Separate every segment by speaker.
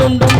Speaker 1: dum dum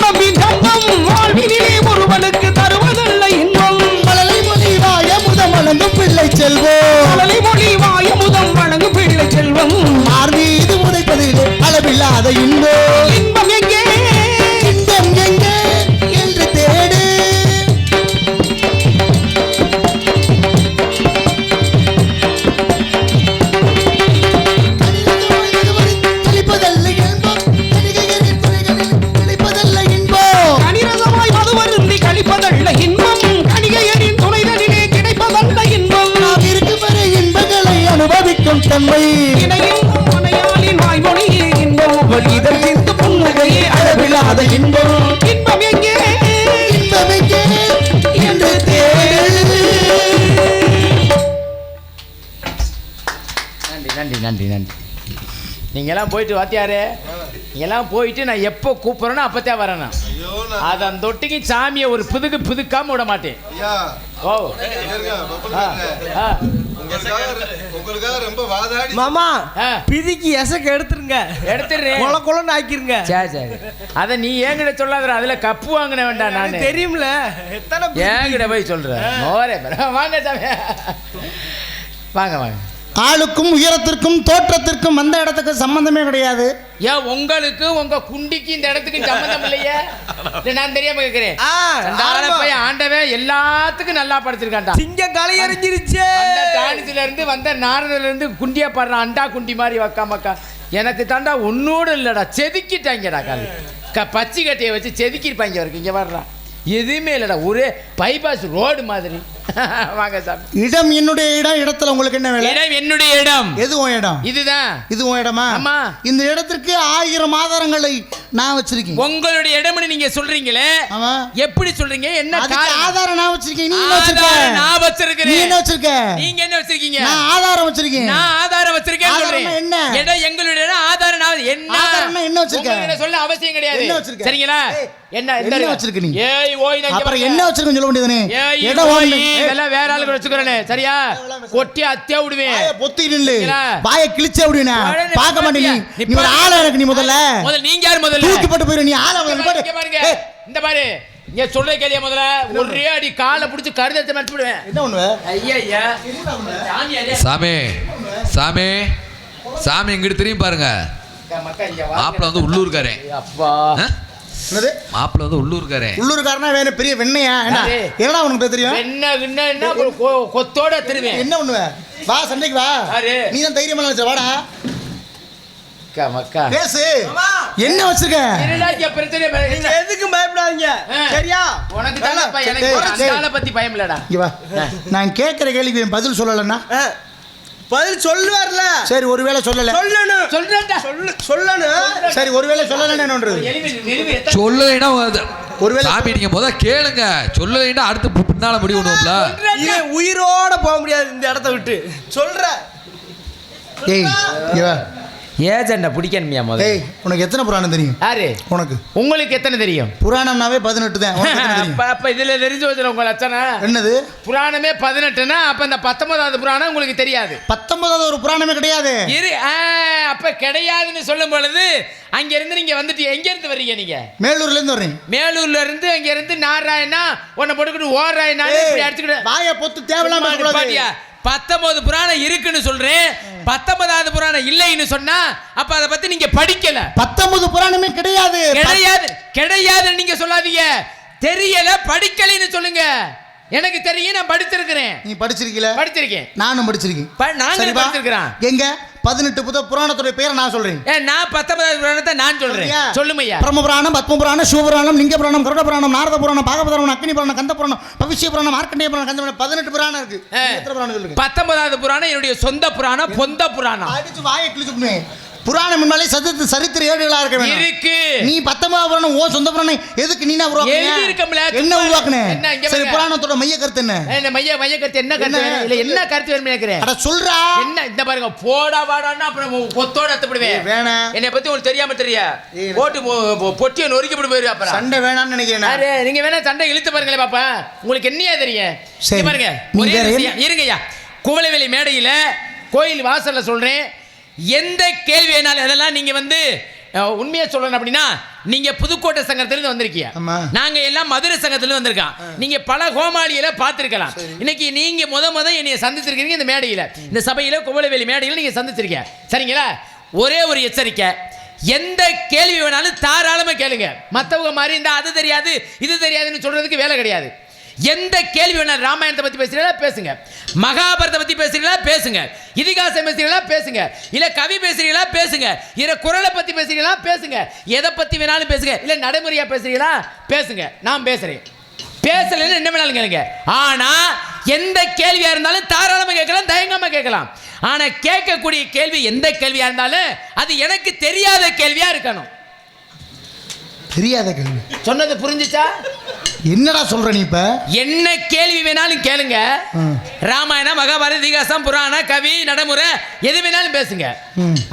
Speaker 1: நம்பி தருவதல்ல இன்பம் மலலை மொழி வாய முதம் பிள்ளை செல்வம்.
Speaker 2: மலலை மொழி வாய முதம் வழங்கும் பிள்ளை செல்வம்.
Speaker 1: மார்வீது முதைப்பதில் அளவில்லாத இன்பம்.
Speaker 2: இன்பம் இணையின் மனையாளின் வாய்மொழியே இன்பம். சிந்து புன்னகையே அளவில்லாத இன்பம். இன்பம் எங்கே?
Speaker 1: இன்பம் எங்கே? என்று தேடு.
Speaker 3: நன்றி நன்றி நன்றி நன்றி. நீங்கெல்லாம் போயிட்டு வாத்தியாரே நீங்கெல்லாம் போயிட்டு நான் எப்போ கூப்பிட்றேனோ அப்போத்தான் வரேன்
Speaker 4: நான்
Speaker 3: அதன் தொட்டிக்கு சாமியை ஒரு புதுக்கு புதுக்காம விட மாட்டேன்.
Speaker 4: ஐயா
Speaker 3: ஓ. ஆ,
Speaker 4: உங்களுக்காக உங்களுக்காக ரொம்ப வாதாடி
Speaker 5: மாமா
Speaker 3: ஆ.
Speaker 5: பிதிக்கு எசக்கு எடுத்துருங்க.
Speaker 3: எடுத்துடுறேன்
Speaker 5: கொல கொலன்னு ஆக்கிருங்க.
Speaker 3: சரி சரி. அதை நீ என்கிட்ட சொல்லாத அதுல கப்பு வாங்கின வேண்டாம் நான்.
Speaker 5: தெரியும்ல. எத்தனை?
Speaker 3: என்கிட்ட போய் பாரு. வாங்க சாமி. வாங்க வாங்க.
Speaker 1: ஆளுக்கும் உயரத்திற்கும் தோற்றத்திற்கும் அந்த இடத்துக்கு சம்பந்தமே கிடையாது.
Speaker 3: ஏன் உங்களுக்கு உங்க குண்டிக்கு இந்த இடத்துக்கு சம்மந்தம் இல்லையே? இல்ல, நான் தெரியாம கேக்குறேன்.
Speaker 5: ஆ,
Speaker 3: அந்த ஆளை
Speaker 5: ஆமா.
Speaker 3: போய் ஆண்டவன் எல்லாத்துக்கும் நல்லா படுத்திருக்கான்டா.
Speaker 5: சிங்கம் களை எறிஞ்சிருச்சு
Speaker 3: வந்த டானிஸ்ல இருந்து வந்த நாரதுல இருந்து குண்டியா பாடுறான் அண்டா குண்டி மாதிரி வக்கா மக்கா. எனக்கு தாண்டா ஒன்னோடு இல்லடா செதுக்கிட்டாங்கடா கால். க பச்சை கட்டையை வச்சு செதுக்கிருப்பாங்க இவருக்கு இங்க வர்றா. எதுவுமே இல்லடா ஒரே பைபாஸ் ரோடு மாதிரி. வாங்க சாமி.
Speaker 1: இடம் என்னுடைய இடம் இடத்துல உங்களுக்கு என்ன வேலை?
Speaker 3: இடம் என்னுடைய இடம்.
Speaker 1: எது உன் இடம்?
Speaker 3: இதுதான்.
Speaker 1: இது உன் இடமா?
Speaker 3: ஆமா.
Speaker 1: இந்த இடத்திற்கு ஆயிரம் ஆதாரங்களை நான் வச்சிருக்கேன்.
Speaker 3: உங்களுடைய இடம்னு நீங்க சொல்றீங்களே?
Speaker 1: ஆமா.
Speaker 3: எப்படி சொல்றீங்க? என்ன
Speaker 1: ஆதாரம் நான் வச்சிருக்கேன். நீ என்ன
Speaker 3: ஆதாரம்
Speaker 1: வச்சிருக்க?
Speaker 3: நான் வச்சிருக்கிறேன்.
Speaker 1: நீ என்ன வச்சிருக்க?
Speaker 3: நீங்க என்ன வச்சிருக்கீங்க?
Speaker 1: நான் ஆதாரம் வச்சிருக்கேன்.
Speaker 3: நான் ஆதாரம் வச்சிருக்கேன் சொல்றேன்.
Speaker 1: என்ன?
Speaker 3: இடம் எங்களுடைய இடம் ஆதாரம் நான் என்ன?
Speaker 1: ஆதாரம்னா என்ன வச்சிருக்க?
Speaker 3: உங்களுக்கு சொல்ல அவசியம் கிடையாது.
Speaker 1: என்ன வச்சிருக்க?
Speaker 3: சரிங்களா? என்ன
Speaker 1: என்ன
Speaker 3: இந்த
Speaker 1: வச்சிருக்க நீ?
Speaker 3: ஏய் ஓய்
Speaker 1: அப்புறம். என்ன வச்சிருக்கேன்னு சொல்ல
Speaker 3: ஏய்
Speaker 1: இடம்
Speaker 3: இதெல்லாம் வேற ஆளுக்கு வச்சுக்கிறேனே. சரியா? கொட்டி அத்தியா விடுவேன்.
Speaker 1: வாயை பொத்தி நில்லு? வாயை கிழிச்சே விடுவேனா? பார்க்க மாட்டே நீ? நீ ஒரு ஆளா எனக்கு நீ முதல்ல.
Speaker 3: முதல்ல நீங்க யார் முதல்ல?
Speaker 1: தூக்கி போட்டு போயிரு நீ ஆளா
Speaker 3: பாருங்க. இந்த பாரு. இங்க சொல்ற கேளியா முதல்ல ஒரே அடி காலை பிடிச்சி கருதத்தை மறைச்சு விடுவேன்.
Speaker 1: என்ன பண்ணுவ
Speaker 3: ஐயா ஐயா. சாமி
Speaker 6: சாமி. சாமி. இங்கிட்டு திரும்பி பாருங்க. மாப்பிள்ள வந்து உள்ளூர்காரன்.
Speaker 3: அப்பா?
Speaker 1: என்னது?
Speaker 6: மாப்பிள்ள வந்து உள்ளூர்காரன்
Speaker 1: உள்ளூர்காரனா வேற பெரிய வெண்ணையா? என்னடா உனக்கு தெரியும்?
Speaker 3: என்ன என்ன கொத்தோட திருவேன்
Speaker 1: என்ன பண்ணுவ? வா சண்டைக்கு வா? நீ தான் தைரியமா நினைச்ச வாடா. பேசு. என்ன வச்சிருக்க?
Speaker 5: எதுக்கும் பயப்படாதீங்க. சரியா?
Speaker 3: உனக்கு பத்தி பயம் இல்லடா.
Speaker 1: இங்க வா. நான் கேட்கிற கேள்விக்கு பதில் சொல்லலைன்னா.
Speaker 5: பதில் சொல்லுவார்ல.
Speaker 1: சரி ஒருவேளை சொல்லல.
Speaker 5: சொல்லணும்.
Speaker 3: சொல்றேன்டா.
Speaker 5: சொல்லு சொல்லணும்.
Speaker 1: சரி ஒருவேளை சொல்லலைன்னு என்ன பண்றது
Speaker 3: எளிமை நெளிவு எத்தனை
Speaker 6: சொல்லலைன்னா அது-
Speaker 1: ஒருவேளை
Speaker 6: சாமி நீங்க முத கேளுங்க. சொல்லலைன்னா அடுத்து பின்னால முடிவு பண்ணுவோம்ல
Speaker 5: இவன் உயிரோட போக முடியாது இந்த இடத்த விட்டு. சொல்ற.
Speaker 1: ஏய்
Speaker 3: ஏஜெண்டா பிடிக்கணுமியா முதல்ல?
Speaker 1: உனக்கு எத்தனை புராணம் தெரியும்?
Speaker 3: யாரு?
Speaker 1: உனக்கு.
Speaker 3: உங்களுக்கு எத்தனை தெரியும்?
Speaker 1: புராணம்னாவே பதினெட்டு தான்.
Speaker 3: அப்ப அப்ப இதுல தெரிஞ்சு வச்சுல உங்க லட்சணம்.
Speaker 1: என்னது?
Speaker 3: புராணமே பதினெட்டுனா அப்ப இந்த பத்தொன்பதாவது புராணம் உங்களுக்கு தெரியாது.
Speaker 1: பத்தொன்பதாவது ஒரு புராணமே கிடையாது.
Speaker 3: இரு அப்ப கிடையாதுன்னு சொல்லும் பொழுது அங்க இருந்து நீங்க வந்துட்டு எங்க இருந்து வர்றீங்க நீங்க?
Speaker 1: மேலூர்ல இருந்து வர்றேன்
Speaker 3: மேலூர்ல இருந்து அங்க இருந்து நாராயணா உன்னை போட்டுக்கிட்டு ஓராயணா இப்படி அடிச்சுக்கிட்டு
Speaker 1: வாய பொத்து.
Speaker 3: நிப்பாட்டியா? பத்தொன்பது புராணம் இருக்குன்னு சொல்றேன். பத்தொன்பதாவது புராணம் இல்லைன்னு சொன்னா அப்ப அதை பத்தி நீங்க படிக்கல.
Speaker 1: பத்தொன்பது புராணமே கிடையாது.
Speaker 3: கிடையாது. கிடையாதுன்னு நீங்க சொல்லாதீங்க. தெரியல படிக்கலைன்னு சொல்லுங்க. எனக்கு தெரியும் நான் படிச்சிருக்கிறேன்.
Speaker 1: நீ படிச்சிருக்கீல?
Speaker 3: படிச்சிருக்கேன்.
Speaker 1: நானும் படிச்சிருக்கேன்.
Speaker 3: ப- நாங்களும்
Speaker 1: சரிப்பா?
Speaker 3: படிச்சிருக்கிறோம்.
Speaker 1: எங்க? பதினெட்டு புத புராணத்துடைய பேரை நான் சொல்றேன்.
Speaker 3: ஏ, நான் பத்தொன்பதாவது புராணத்தை நான் சொல்றேன்? சொல்லுமையா
Speaker 1: பிரம்ம புராணம் பத்ம புராணம் சிவ புராணம் லிங்க புராணம் கருட புராணம் நாரத புராணம் பாகவத புராணம் அக்னி புராணம் கந்த புராணம் பவிஷ்ய புராணம் மார்க்கண்டேய புராணம் கந்த புராணம் பதினெட்டு புராணம் இருக்கு. புராணம் சொல்லுங்க
Speaker 3: பத்தொன்பதாவது புராணம் என்னுடைய சொந்த புராணம் பொந்த புராணம்.
Speaker 1: அடிச்சு வாயை கிழிச்சு புராணம் முன்னாலே சதத்து சரித்திர ஏடுகளா இருக்க வேணும்.
Speaker 3: இருக்கு.
Speaker 1: நீ பத்தொன்பது புராணம் ஓ சொந்த புராணம் எதுக்கு நீ என்ன உருவாக்குன?
Speaker 3: என்ன, இங்க
Speaker 1: சரி. புராணத்தோட மைய கருத்து என்ன?
Speaker 3: என்ன மைய மைய கருத்து என்ன கருத்து? இல்ல என்ன கருத்து வேணும் கேக்குறேன்.
Speaker 1: அட சொல்றா.
Speaker 3: என்ன இந்த பாருங்க போடா வாடான்னா அப்புறம் கொத்தோட எத்தப்படுவேன்
Speaker 1: ஏய், வேணாம்.
Speaker 3: என்னை பத்தி உங்களுக்கு தெரியாம தெரியா போட்டு பொட்டியை நொறுக்கி போட்டு போயிரு அப்புறம்.
Speaker 1: சண்டை வேணாம்னு நினைக்கிறேன்
Speaker 3: நீங்க வேணா சண்டை இழுத்து பாருங்களேன் பாப்பா. உங்களுக்கு என்னையா தெரியும்?
Speaker 1: சரி.
Speaker 3: பாருங்க ஒரே இருங்கய்யா. குவளைவெளி மேடையில கோயில் வாசல்ல சொல்றேன். எந்த கேள்வி வேணாலும் அதெல்லாம் நீங்க வந்து அஹ், உண்மையா சொல்லணும் அப்படின்னா நீங்க புதுக்கோட்டை சங்கத்திலிருந்து வந்திருக்கீங்க.
Speaker 1: ஆமா.
Speaker 3: நாங்க எல்லாம் மதுரை சங்கத்திலிருந்து வந்திருக்கோம். நீங்க பல கோமாளியில பார்த்திருக்கலாம். இன்னைக்கு நீங்க முத முத என்னைய சந்திச்சிருக்கீங்க இந்த மேடையில. இந்த சபையில குவளைவெளி மேடையில நீங்க சந்திச்சிருக்கீங்க. சரிங்களா? ஒரே ஒரு எச்சரிக்கை. எந்த கேள்வி வேணாலும் தாராளமா கேளுங்க. மத்தவங்க மாதிரி இந்த அது தெரியாது இது தெரியாதுன்னு சொல்றதுக்கு வேலை கிடையாது. எந்த கேள்வி வேணாலும் ராமாயணத்தை பற்றி பேசுகிறீங்களா பேசுங்க. மகாபாரதத்தை பற்றி பேசுறீங்களா பேசுங்க. இதிகாசம் பேசுகிறீங்களா பேசுங்க. இல்லை கவி பேசுகிறீங்களா பேசுங்க. இல்லை குரலை பற்றி பேசுகிறீங்களா பேசுங்க. எதை பற்றி வேணாலும் பேசுங்க. இல்லை நடைமுறையாக பேசுறீங்களா பேசுங்க. நான் பேசுகிறேன் பேசலன்னு என்ன வேணாலும் கேளுங்க. ஆனால் எந்த கேள்வியாக இருந்தாலும் தாராளமாக கேட்கலாம் தயங்கமாக கேட்கலாம். ஆனால் கேட்கக்கூடிய கேள்வி எந்த கேள்வியாக இருந்தாலும் அது எனக்கு தெரியாத கேள்வியாக இருக்கணும்.
Speaker 1: தெரியாத கேள்வி
Speaker 3: சொன்னது புரிஞ்சுச்சா?
Speaker 1: என்னடா சொல்ற நீ இப்ப?
Speaker 3: என்ன கேள்வி வேணாலும் கேளுங்க. ராமாயணம் மகாபாரத இதிகாசம் புராண கவி நடைமுறை எது வேணாலும் பேசுங்க.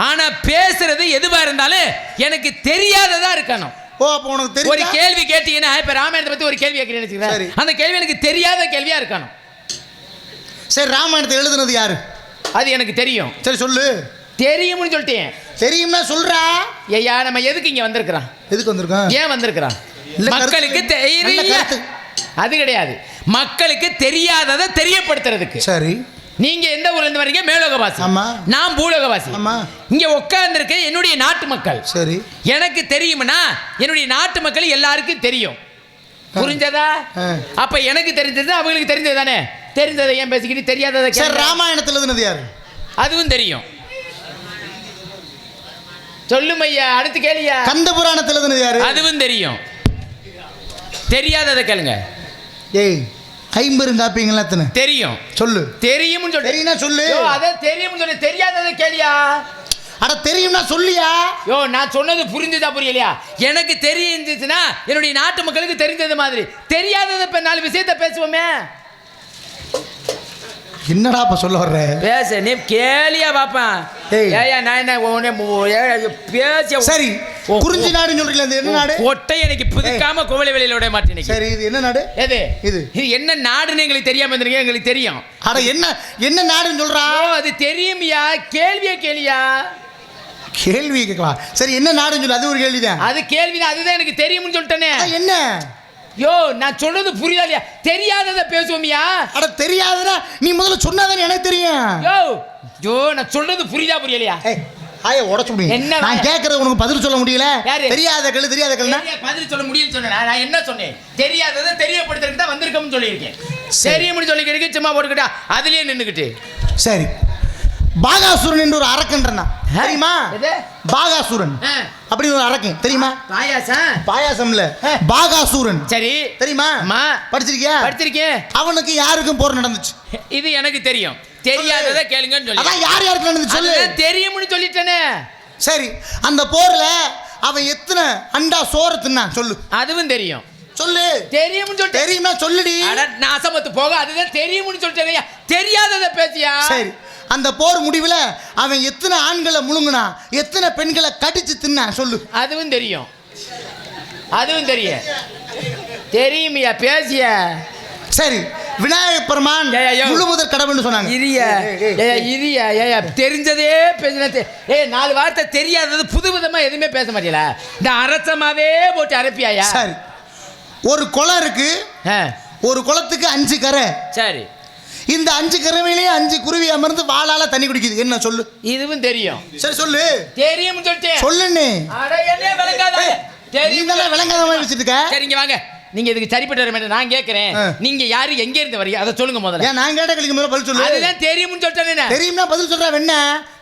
Speaker 3: ஆனா பேசுறது எதுவா இருந்தாலும் எனக்கு தெரியாததா இருக்கணும்.
Speaker 1: ஓ அப்ப உனக்கு
Speaker 3: ஒரு
Speaker 1: தெரியும்
Speaker 3: கேள்வி கேட்டீங்கன்னா இப்ப ராமாயணத்தை பத்தி ஒரு கேள்வி. கேட்கிறேன் அந்த கேள்வி எனக்கு தெரியாத கேள்வியா இருக்கணும்.
Speaker 1: சரி ராமாயணத்தை எழுதுனது யாரு?
Speaker 3: அது எனக்கு தெரியும்.
Speaker 1: சரி சொல்லு.
Speaker 3: தெரியும்னு சொல்லிட்டேன்.
Speaker 1: தெரியும்னா சொல்றா.
Speaker 3: ஐயா நம்ம எதுக்கு இங்க வந்திருக்கிறோம்?
Speaker 1: எதுக்கு வந்திருக்கோம்?
Speaker 3: ஏன்
Speaker 1: கருத்து-
Speaker 3: மக்களுக்கு
Speaker 1: நல்ல
Speaker 3: தெரிய
Speaker 1: கருத்து.
Speaker 3: அது கிடையாது. மக்களுக்கு தெரியாததை தெரியப்படுத்துறதுக்கு.
Speaker 1: சரி.
Speaker 3: நீங்க எந்த ஊர்ல இருந்து வரீங்க? மேலோகவாசி.
Speaker 1: ஆமா.
Speaker 3: நான் பூலோகவாசி.
Speaker 1: ஆமா.
Speaker 3: இங்க உட்கார்ந்துருக்க என்னுடைய நாட்டு மக்கள்.
Speaker 1: சரி.
Speaker 3: எனக்கு தெரியும்னா என்னுடைய நாட்டு மக்கள் எல்லாருக்கும் தெரியும். புரிஞ்சதா. அப்ப எனக்கு தெரிஞ்சது அவங்களுக்கு தெரிஞ்சது தானே? தெரிஞ்சதை ஏன் பேசிக்கிட்டு தெரியாததை
Speaker 1: ராமாயணத்தில் எழுதுனது யாரு?
Speaker 3: அதுவும் தெரியும். சொல்லும் ஐயா அடுத்து கேளியா.
Speaker 1: கந்த புராணத்தில் எழுதுனது யாரு?
Speaker 3: அதுவும் தெரியும். தெரியாததை கேளுங்க.
Speaker 1: ஏய் ஐம்பெருங்காப்பியங்கள் எத்தனை?
Speaker 3: தெரியும்.
Speaker 1: சொல்லு.
Speaker 3: தெரியும்னு சொல்லி.
Speaker 1: தெரியும்னா சொல்லு.
Speaker 3: யோ, அதான் தெரியும்னு சொல்லி. தெரியாததை கேளியா.
Speaker 1: அட தெரியும்னா சொல்லியா?
Speaker 3: யோ நான் சொன்னது புரிஞ்சுதா புரியலையா? எனக்கு தெரிஞ்சிச்சுன்னா என்னுடைய நாட்டு மக்களுக்கு தெரிஞ்சது மாதிரி. தெரியாததை இப்ப நாலு விஷயத்த பேசுவோமே.
Speaker 1: என்னடா இப்ப சொல்ல வர்ற?
Speaker 3: பேச நீ கேளியா பாப்பேன்.
Speaker 1: ஏய்.
Speaker 3: நான் என்ன உன்னை மு- ஏய், பேச
Speaker 1: சரி குறிஞ்சி நாடுன்னு சொல்றீங்களா இது என்ன நாடு?
Speaker 3: கொட்டை எனக்கு புதுக்காம கோவலை வெளியில விட மாட்டேன்.
Speaker 1: சரி இது என்ன நாடு?
Speaker 3: எது?
Speaker 1: இது.
Speaker 3: இது என்ன நாடுன்னு எங்களுக்கு தெரியாம இருந்திருக்கீங்க எங்களுக்கு தெரியும்.
Speaker 1: அட என்ன என்ன நாடுன்னு சொல்றா?
Speaker 3: அது தெரியுமியா? கேள்வியா கேளியா?
Speaker 1: கேள்வி கேட்கலாம் சரி என்ன நாடுன்னு சொல்லு அது ஒரு கேள்விதான்.
Speaker 3: அது கேள்விதான் அதுதான் எனக்கு தெரியும்னு சொல்லிட்டேனே.
Speaker 1: என்ன?
Speaker 3: யோ நான் சொல்றது புரியுதா இல்லையா? தெரியாததை பேசுவோமியா?
Speaker 1: அட தெரியாதுடா. நீ முதல்ல சொன்னாதானே எனக்கு தெரியும்.
Speaker 3: யோ யோ நான் சொல்றது புரியுதா புரியலையா?
Speaker 1: ஆய உடச்சு முடியும்
Speaker 3: என்ன
Speaker 1: நான்? கேட்கறது உனக்கு பதில் சொல்ல முடியல.
Speaker 3: யாரு?
Speaker 1: தெரியாத கேளு தெரியாத கேளுனா
Speaker 3: தெரிய- பதில் சொல்ல முடியும்னு சொன்னேன்? நான் என்ன சொன்னேன்? தெரியாததை தெரியப்படுத்துறதுக்கு தான் வந்திருக்கோம்னு சொல்லியிருக்கேன். தெரியும்னு சொல்லிக்கிறதுக்கு சும்மா போட்டுக்கிட்டா அதுலயே நின்னுக்கிட்டு.
Speaker 1: சரி. பாகாசுரன் என்று ஒரு அரக்கன்றனா தெரியுமா?
Speaker 3: எது?
Speaker 1: பாகாசுரன்.
Speaker 3: ஆ.
Speaker 1: அப்படின்னு ஒரு அரக்கன் தெரியுமா?
Speaker 3: பாயாசம்.
Speaker 1: பாயாசம்ல. பாகாசுரன்.
Speaker 3: சரி.
Speaker 1: தெரியுமா?
Speaker 3: அம்மா.
Speaker 1: படிச்சிருக்கியா?
Speaker 3: படிச்சிருக்கேன்
Speaker 1: அவனுக்கு யாருக்கும் போர் நடந்துச்சு?
Speaker 3: இது எனக்கு தெரியும். தெரியாததை கேளுங்கன்னு சொல்லி.
Speaker 1: அதான் யார் யாருக்கு நடந்துச்சு சொல்லு.
Speaker 3: தெரியும்னு சொல்லிட்டேனே.
Speaker 1: சரி அந்த போர்ல அவன் எத்தனை அண்டா சோறு தின்னான் சொல்லு.
Speaker 3: அதுவும் தெரியும்.
Speaker 1: சொல்லு.
Speaker 3: தெரியும்னு சொல்லிட்டு
Speaker 1: தெரியுமா சொல்லுடி.
Speaker 3: அட நாசமத்து போக அதுதான் தெரியும்னு சொல்லிட்டேன் தெரியாததை பேசியா?
Speaker 1: சரி. அந்த போர் முடிவுல அவன் எத்தனை ஆண்களை முழுங்கினா எத்தனை பெண்களை கடிச்சு தின்னான் சொல்லு.
Speaker 3: அதுவும் தெரியும். அதுவும் தெரியும். தெரியுமியா பேசிய?
Speaker 1: சரி விநாயகப் பெருமான்
Speaker 3: ஐயோ.
Speaker 1: முழு முதற் கடவுள்னு சொன்னாங்க.
Speaker 3: இரிய. ஏயா இரிய ஏயா தெரிஞ்சதே பேசின ஏய் நாலு வார்த்தை தெரியாதது புது விதமா எதுவுமே பேச மாட்டீங்களா இந்த அரசமாவே போட்டு அரைப்பியாயா?
Speaker 1: சரி. ஒரு குளம் இருக்கு.
Speaker 3: ஆ,
Speaker 1: ஒரு குளத்துக்கு அஞ்சு கரை.
Speaker 3: சரி.
Speaker 1: இந்த அஞ்சு கரவையிலேயே அஞ்சு குருவி அமர்ந்து வாளால தண்ணி குடிக்குது. என்ன சொல்லு?
Speaker 3: இதுவும் தெரியும்.
Speaker 1: சரி சொல்லு.
Speaker 3: தெரியும்னு சொல்லிட்டேன்
Speaker 1: சொல்லுன்னு
Speaker 3: தெரியும்
Speaker 1: விளங்காத. மாதிரி வச்சுட்டு இருக்க
Speaker 3: சரிங்க வாங்க. நீங்க இதுக்கு சரிப்பட்டு வர மாட்டேன். நான் கேட்கறேன். நீங்க யாரு? எங்க இருந்து வரீங்க? அதை சொல்லுங்க முதல்ல.
Speaker 1: நான் கேட்ட கழிக்கு முதல்ல பதில் சொல்லு.
Speaker 3: அதுதான் தெரியும்னு சொல்லிட்டேன்
Speaker 1: தெரியும்னா பதில் சொல்றா வெண்ண.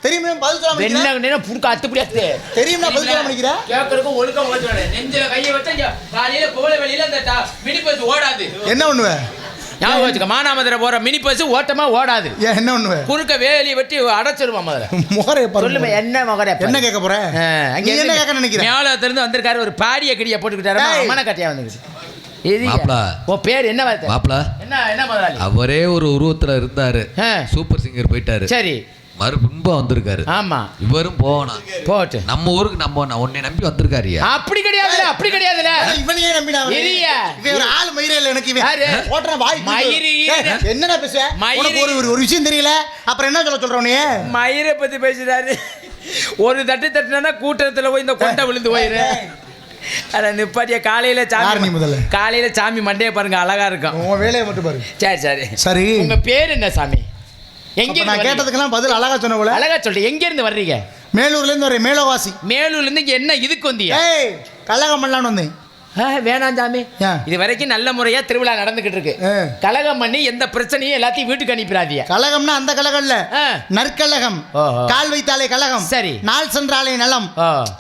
Speaker 1: தெரியுமா பதில் சொல்ல
Speaker 3: வெண்ண
Speaker 1: முடிக்கிறா
Speaker 3: நேரம் புடுக்க அத்து முடியாது
Speaker 1: தெரியும்னா பதில் சொல்ல முடிக்கிறா
Speaker 3: கேட்கறதுக்கும் ஒழுக்கம் ஓட்டுவாடு நெஞ்சில கையை வச்சா காலையில போல வெளியில அந்த பஸ் ஓடாது.
Speaker 1: என்ன பண்ணுவ?
Speaker 3: ஞாபகம் வச்சுக்க மானாமதுரை போற மினி பஸ் ஓட்டமா ஓடாது.
Speaker 1: ஏன் என்ன பண்ணுவ
Speaker 3: குறுக்க வேலியை வெட்டி அடைச்சிருவான் முதல்ல.
Speaker 1: முகரை
Speaker 3: சொல்லுமே
Speaker 1: பாரு
Speaker 3: என்ன மகரே
Speaker 1: என்ன கேட்க போற? நீ என்ன கேட்க நினைக்கிற?
Speaker 3: மேலத்திலிருந்து வந்திருக்காரு ஒரு பாடிய கிடிய போட்டுக்கிட்டாரு. அம்மன கட்டியா வந்துருச்சு பேர் என்ன வார்த்தை? என்ன என்ன முதலாளி?
Speaker 6: அவரே ஒரு உருவத்துல இருந்தாரு.
Speaker 3: ஆ.
Speaker 6: சூப்பர் சிங்கர் போயிட்டாரு.
Speaker 3: சரி.
Speaker 6: மறுபின்பா வந்திருக்காரு.
Speaker 3: ஆமா.
Speaker 6: இவரும் போகணும்.
Speaker 3: போட்டு.
Speaker 6: நம்ம ஊருக்கு நம்ம உன்னை நம்பி வந்திருக்காருயா
Speaker 3: அப்படி கிடையாதுல அப்படி கிடையாதுல
Speaker 1: இவனையே நம்பினா. இவன் ஒரு ஆள் மயிரே இல்ல எனக்கு இவன். வாய்
Speaker 3: மயிரு.
Speaker 1: என்னடா பேச
Speaker 3: மயிரு.
Speaker 1: உனக்கு ஒரு ஒரு- விஷயம் தெரியல? அப்புறம் என்ன சொல்ல சொல்ற உன்னைய?
Speaker 3: மயிரை பத்தி பேசுறாரு. ஒரு தட்டு தட்டுனா கூட்டத்துல போய் இந்த கொண்டை விழுந்து போயிரு. அட நிப்பாட்டிய காலையில
Speaker 1: நீ
Speaker 3: சாமி
Speaker 1: முதல்ல?
Speaker 3: காலையில சாமி மண்டைய பாருங்க அழகா இருக்கும்.
Speaker 1: உன் வேலையை மட்டும் பாரு.
Speaker 3: சரி சரி.
Speaker 1: சரி.
Speaker 3: உங்க பேர் என்ன சாமி? எங்க
Speaker 1: நான்? கேட்டதுக்கெல்லாம் பதில் அழகா சொன்ன போல.
Speaker 3: அழகா சொல்லு எங்க இருந்து வர்றீங்க?
Speaker 1: மேலூர்ல இருந்து வரேன் மேலவாசி.
Speaker 3: மேலூர்ல இருந்து என்ன இதுக்கு வந்தீங்க?
Speaker 1: ஏய் கலகம் பண்ணலான்னு வந்தேன்
Speaker 3: வேணாம் சாமி? இது வரைக்கும் நல்ல முறையா திருவிழா நடந்துகிட்டு இருக்கு. கலகம் பண்ணி எந்த பிரச்சனையும் எல்லாத்தையும் வீட்டுக்கு அனுப்பிடாதீங்க.
Speaker 1: கலகம்னா அந்த கலகம் இல்ல. நற்கலகம். கால் வைத்தாலே கலகம்.
Speaker 3: சரி.
Speaker 1: நாள் சென்றாலே நலம்.